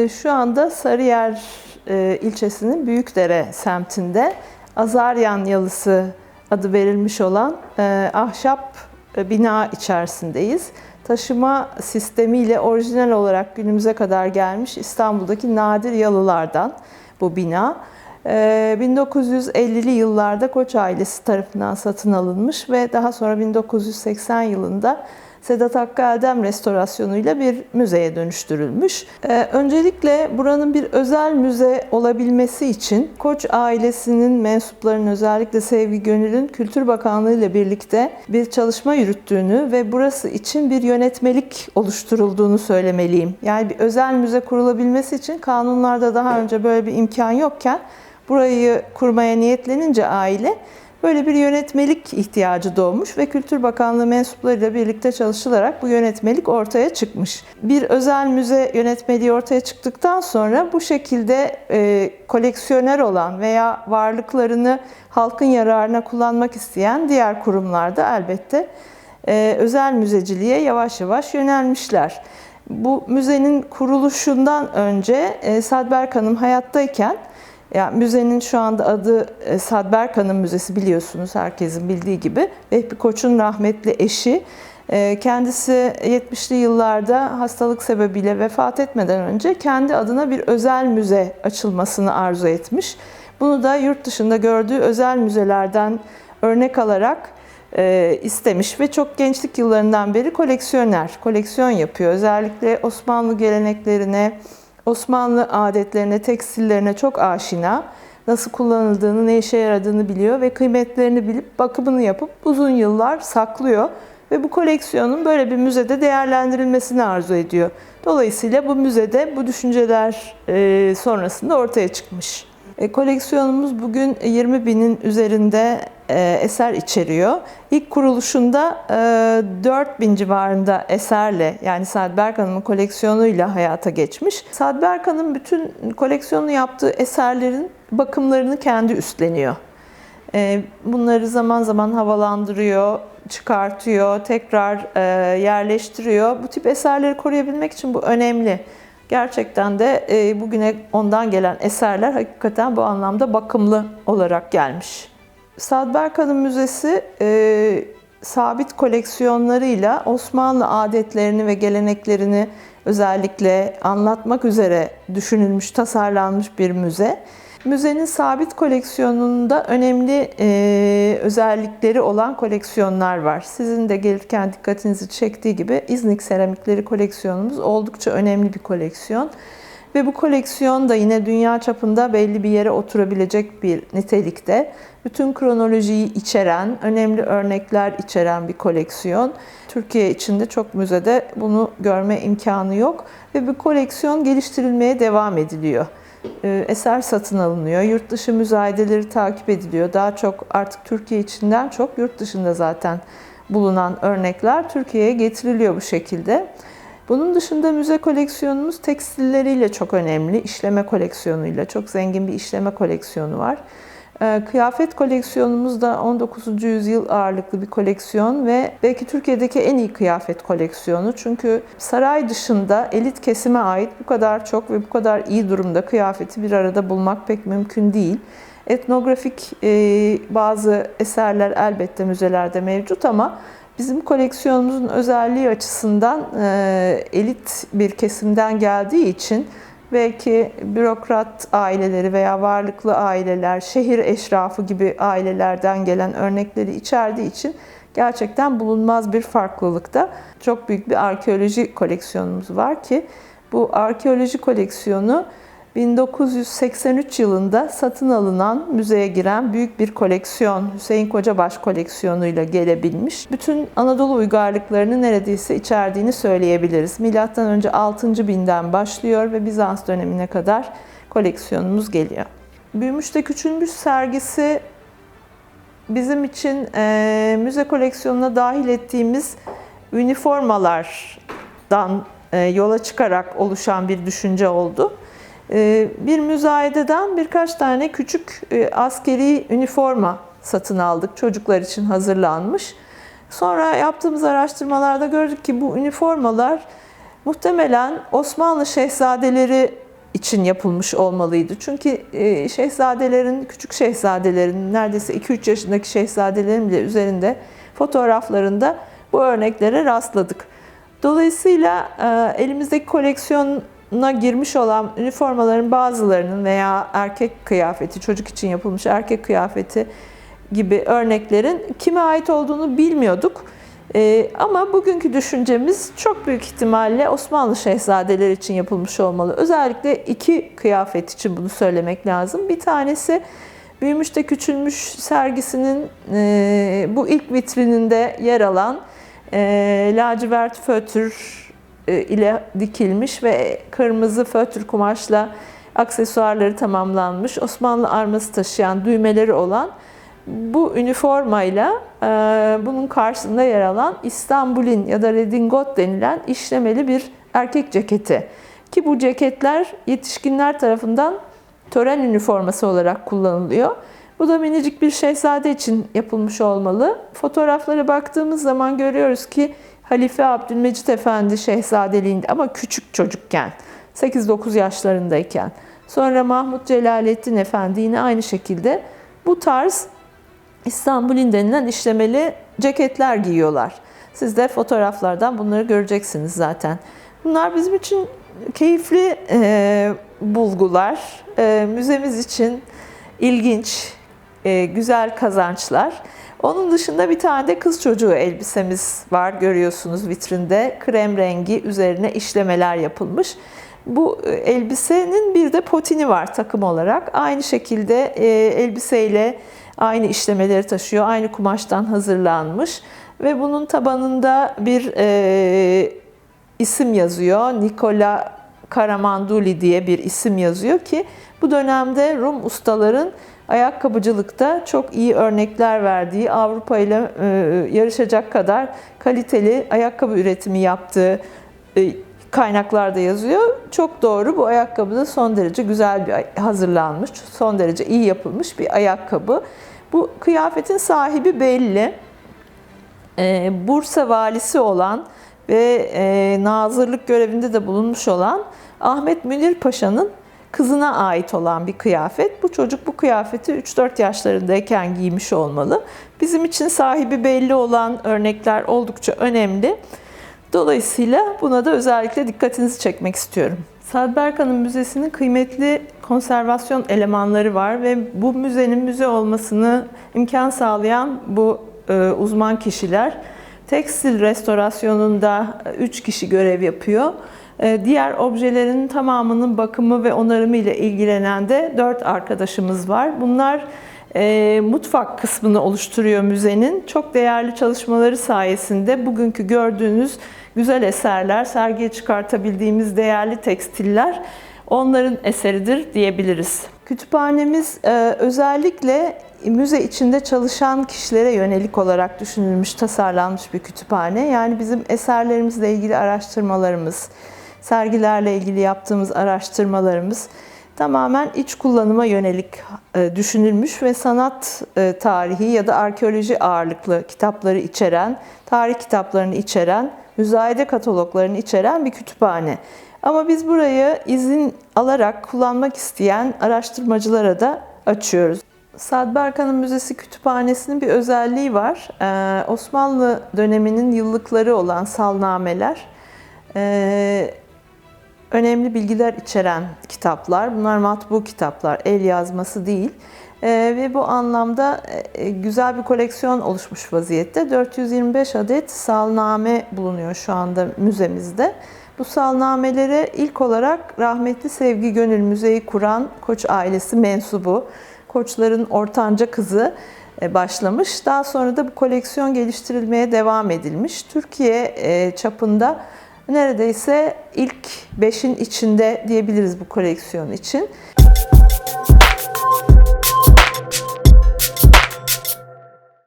Ee, şu anda Sarıyer e, ilçesinin Büyükdere semtinde Azaryan Yalısı adı verilmiş olan e, ahşap e, bina içerisindeyiz. Taşıma sistemiyle orijinal olarak günümüze kadar gelmiş İstanbul'daki nadir yalılardan bu bina. Ee, 1950'li yıllarda Koç ailesi tarafından satın alınmış ve daha sonra 1980 yılında Sedat Hakkı Erdem restorasyonuyla bir müzeye dönüştürülmüş. Ee, öncelikle buranın bir özel müze olabilmesi için Koç ailesinin mensuplarının özellikle Sevgi Gönül'ün Kültür Bakanlığı ile birlikte bir çalışma yürüttüğünü ve burası için bir yönetmelik oluşturulduğunu söylemeliyim. Yani bir özel müze kurulabilmesi için kanunlarda daha önce böyle bir imkan yokken burayı kurmaya niyetlenince aile Böyle bir yönetmelik ihtiyacı doğmuş ve Kültür Bakanlığı mensuplarıyla birlikte çalışılarak bu yönetmelik ortaya çıkmış. Bir özel müze yönetmeliği ortaya çıktıktan sonra bu şekilde e, koleksiyoner olan veya varlıklarını halkın yararına kullanmak isteyen diğer kurumlarda elbette e, özel müzeciliğe yavaş yavaş yönelmişler. Bu müzenin kuruluşundan önce e, Sadberk Hanım hayattayken ya müzenin şu anda adı e, Sadberk Hanım Müzesi biliyorsunuz herkesin bildiği gibi. Vehbi Koç'un rahmetli eşi. E, kendisi 70'li yıllarda hastalık sebebiyle vefat etmeden önce kendi adına bir özel müze açılmasını arzu etmiş. Bunu da yurt dışında gördüğü özel müzelerden örnek alarak e, istemiş ve çok gençlik yıllarından beri koleksiyoner, koleksiyon yapıyor. Özellikle Osmanlı geleneklerine, Osmanlı adetlerine, tekstillerine çok aşina. Nasıl kullanıldığını, ne işe yaradığını biliyor ve kıymetlerini bilip bakımını yapıp uzun yıllar saklıyor. Ve bu koleksiyonun böyle bir müzede değerlendirilmesini arzu ediyor. Dolayısıyla bu müzede bu düşünceler e, sonrasında ortaya çıkmış. E, koleksiyonumuz bugün 20 binin üzerinde eser içeriyor. İlk kuruluşunda 4000 civarında eserle yani Sadberk Hanım'ın koleksiyonuyla hayata geçmiş. Sadberk Hanım bütün koleksiyonu yaptığı eserlerin bakımlarını kendi üstleniyor. Bunları zaman zaman havalandırıyor, çıkartıyor, tekrar yerleştiriyor. Bu tip eserleri koruyabilmek için bu önemli. Gerçekten de bugüne ondan gelen eserler hakikaten bu anlamda bakımlı olarak gelmiş. Sadberk Hanım Müzesi e, sabit koleksiyonlarıyla Osmanlı adetlerini ve geleneklerini özellikle anlatmak üzere düşünülmüş, tasarlanmış bir müze. Müzenin sabit koleksiyonunda önemli e, özellikleri olan koleksiyonlar var. Sizin de gelirken dikkatinizi çektiği gibi İznik seramikleri koleksiyonumuz oldukça önemli bir koleksiyon. Ve bu koleksiyon da yine dünya çapında belli bir yere oturabilecek bir nitelikte. Bütün kronolojiyi içeren, önemli örnekler içeren bir koleksiyon. Türkiye içinde çok müzede bunu görme imkanı yok ve bu koleksiyon geliştirilmeye devam ediliyor. Ee, eser satın alınıyor, yurt dışı müzayedeleri takip ediliyor. Daha çok artık Türkiye içinden çok yurt dışında zaten bulunan örnekler Türkiye'ye getiriliyor bu şekilde. Bunun dışında müze koleksiyonumuz tekstilleriyle çok önemli. İşleme koleksiyonuyla çok zengin bir işleme koleksiyonu var. Ee, kıyafet koleksiyonumuz da 19. yüzyıl ağırlıklı bir koleksiyon ve belki Türkiye'deki en iyi kıyafet koleksiyonu. Çünkü saray dışında elit kesime ait bu kadar çok ve bu kadar iyi durumda kıyafeti bir arada bulmak pek mümkün değil. Etnografik e, bazı eserler elbette müzelerde mevcut ama Bizim koleksiyonumuzun özelliği açısından e, elit bir kesimden geldiği için belki bürokrat aileleri veya varlıklı aileler, şehir eşrafı gibi ailelerden gelen örnekleri içerdiği için gerçekten bulunmaz bir farklılıkta. Çok büyük bir arkeoloji koleksiyonumuz var ki bu arkeoloji koleksiyonu 1983 yılında satın alınan müzeye giren büyük bir koleksiyon Hüseyin Kocabaş koleksiyonuyla gelebilmiş. Bütün Anadolu uygarlıklarını neredeyse içerdiğini söyleyebiliriz. Milattan önce 6000 binden başlıyor ve Bizans dönemine kadar koleksiyonumuz geliyor. Büyümüş de Küçülmüş sergisi bizim için e, müze koleksiyonuna dahil ettiğimiz üniformalardan e, yola çıkarak oluşan bir düşünce oldu. Ee, bir müzayededen birkaç tane küçük e, askeri üniforma satın aldık. Çocuklar için hazırlanmış. Sonra yaptığımız araştırmalarda gördük ki bu üniformalar muhtemelen Osmanlı şehzadeleri için yapılmış olmalıydı. Çünkü e, şehzadelerin, küçük şehzadelerin, neredeyse 2-3 yaşındaki şehzadelerin bile üzerinde fotoğraflarında bu örneklere rastladık. Dolayısıyla e, elimizdeki koleksiyona girmiş olan üniformaların bazılarının veya erkek kıyafeti, çocuk için yapılmış erkek kıyafeti gibi örneklerin kime ait olduğunu bilmiyorduk. Ee, ama bugünkü düşüncemiz çok büyük ihtimalle Osmanlı şehzadeleri için yapılmış olmalı. Özellikle iki kıyafet için bunu söylemek lazım. Bir tanesi Büyümüş de Küçülmüş sergisinin e, bu ilk vitrininde yer alan e, lacivert fötr e, ile dikilmiş ve kırmızı fötr kumaşla aksesuarları tamamlanmış Osmanlı arması taşıyan düğmeleri olan bu üniformayla e, bunun karşısında yer alan İstanbul'in ya da redingot denilen işlemeli bir erkek ceketi. Ki bu ceketler yetişkinler tarafından tören üniforması olarak kullanılıyor. Bu da minicik bir şehzade için yapılmış olmalı. Fotoğraflara baktığımız zaman görüyoruz ki Halife Abdülmecit Efendi şehzadeliğinde ama küçük çocukken, 8-9 yaşlarındayken. Sonra Mahmut Celalettin Efendi yine aynı şekilde bu tarz İstanbul'in denilen işlemeli ceketler giyiyorlar. Siz de fotoğraflardan bunları göreceksiniz zaten. Bunlar bizim için keyifli e, bulgular, e, müzemiz için ilginç, e, güzel kazançlar. Onun dışında bir tane de kız çocuğu elbisemiz var görüyorsunuz vitrinde. Krem rengi üzerine işlemeler yapılmış. Bu e, elbisenin bir de potini var takım olarak. Aynı şekilde e, elbiseyle aynı işlemeleri taşıyor. Aynı kumaştan hazırlanmış ve bunun tabanında bir e, isim yazıyor. Nikola Karamanduli diye bir isim yazıyor ki bu dönemde Rum ustaların ayakkabıcılıkta çok iyi örnekler verdiği, Avrupa ile e, yarışacak kadar kaliteli ayakkabı üretimi yaptığı e, kaynaklarda yazıyor. Çok doğru. Bu ayakkabı da son derece güzel bir hazırlanmış, son derece iyi yapılmış bir ayakkabı. Bu kıyafetin sahibi belli. Ee, Bursa valisi olan ve e, nazırlık görevinde de bulunmuş olan Ahmet Münir Paşa'nın kızına ait olan bir kıyafet. Bu çocuk bu kıyafeti 3-4 yaşlarındayken giymiş olmalı. Bizim için sahibi belli olan örnekler oldukça önemli. Dolayısıyla buna da özellikle dikkatinizi çekmek istiyorum. Saad Berkan'ın müzesinin kıymetli konservasyon elemanları var ve bu müzenin müze olmasını imkan sağlayan bu e, uzman kişiler tekstil restorasyonunda 3 kişi görev yapıyor. E, diğer objelerin tamamının bakımı ve onarımı ile ilgilenen de 4 arkadaşımız var. Bunlar e, mutfak kısmını oluşturuyor müzenin. Çok değerli çalışmaları sayesinde bugünkü gördüğünüz güzel eserler, sergiye çıkartabildiğimiz değerli tekstiller onların eseridir diyebiliriz. Kütüphanemiz e, özellikle müze içinde çalışan kişilere yönelik olarak düşünülmüş, tasarlanmış bir kütüphane. Yani bizim eserlerimizle ilgili araştırmalarımız, sergilerle ilgili yaptığımız araştırmalarımız tamamen iç kullanıma yönelik e, düşünülmüş ve sanat e, tarihi ya da arkeoloji ağırlıklı kitapları içeren, tarih kitaplarını içeren, müzayede kataloglarını içeren bir kütüphane. Ama biz burayı izin alarak kullanmak isteyen araştırmacılara da açıyoruz. Saad Berkan'ın Müzesi Kütüphanesi'nin bir özelliği var. Ee, Osmanlı döneminin yıllıkları olan salnameler, e, önemli bilgiler içeren kitaplar. Bunlar matbu kitaplar, el yazması değil. E, ve bu anlamda e, güzel bir koleksiyon oluşmuş vaziyette. 425 adet salname bulunuyor şu anda müzemizde. Bu salnamelere ilk olarak rahmetli Sevgi Gönül Müzeyi kuran Koç ailesi mensubu, Koçların ortanca kızı e, başlamış. Daha sonra da bu koleksiyon geliştirilmeye devam edilmiş. Türkiye e, çapında neredeyse ilk beşin içinde diyebiliriz bu koleksiyon için.